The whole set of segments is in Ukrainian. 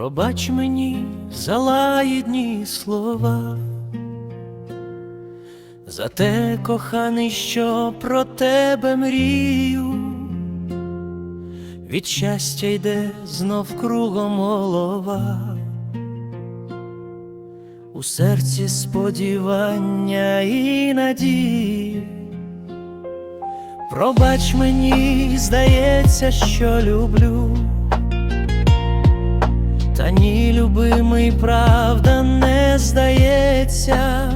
Пробач мені за лагідні слова, за те, коханий, що про тебе мрію, від щастя йде знов кругом голова, у серці сподівання і надії. Пробач мені, здається, що люблю. Та ні, любимий, правда не здається,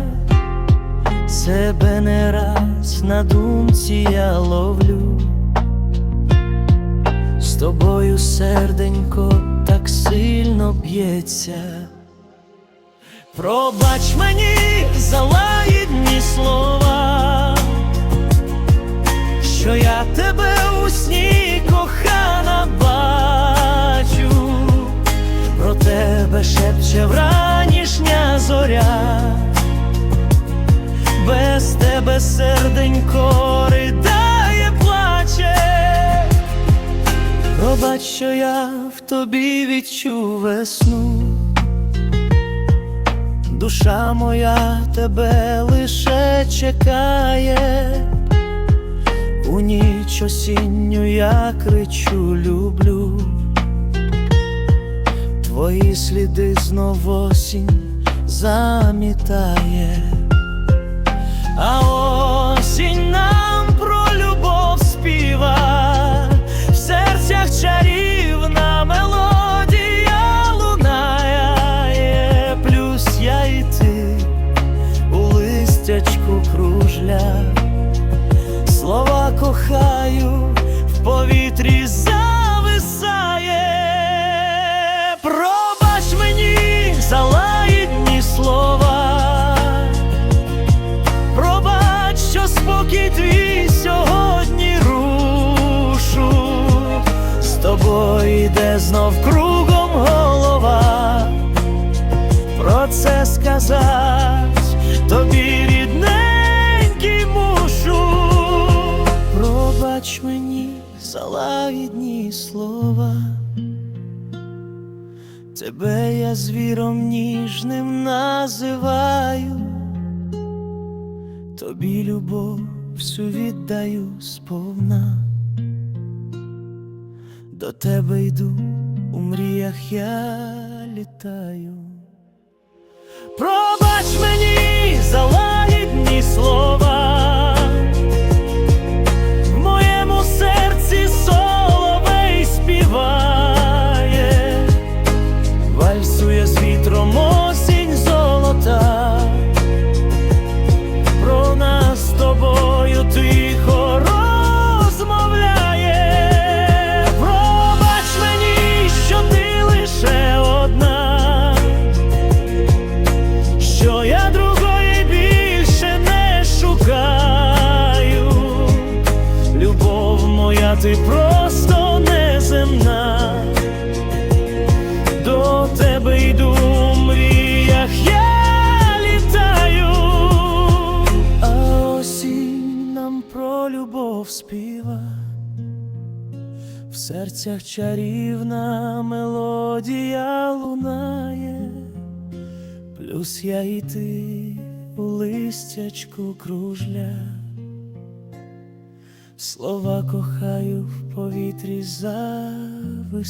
себе не раз на думці я ловлю, з тобою серденько так сильно б'ється. Пробач мені за лагідні що я в тобі відчув весну, душа моя тебе лише чекає. У ніч осінню я кричу, люблю. Твої сліди знов осінь замітає, а осінь кружля, слова кохаю в повітрі зависає. Пробач мені за лагідні слова. Пробач, що спокій твій сьогодні рушу. З тобою йде знов кругом мені за лагідні слова. Тебе я звіром ніжним називаю, тобі любов всю віддаю сповна, до тебе йду, у мріях я літаю. Пробач мені за ти просто неземна. До тебе йду в мріях, я літаю, а осінь нам про любов співа. В серцях чарівна мелодія лунає. Плюс я і ти у листячку кружля, слова кохаю в повітрі зависає.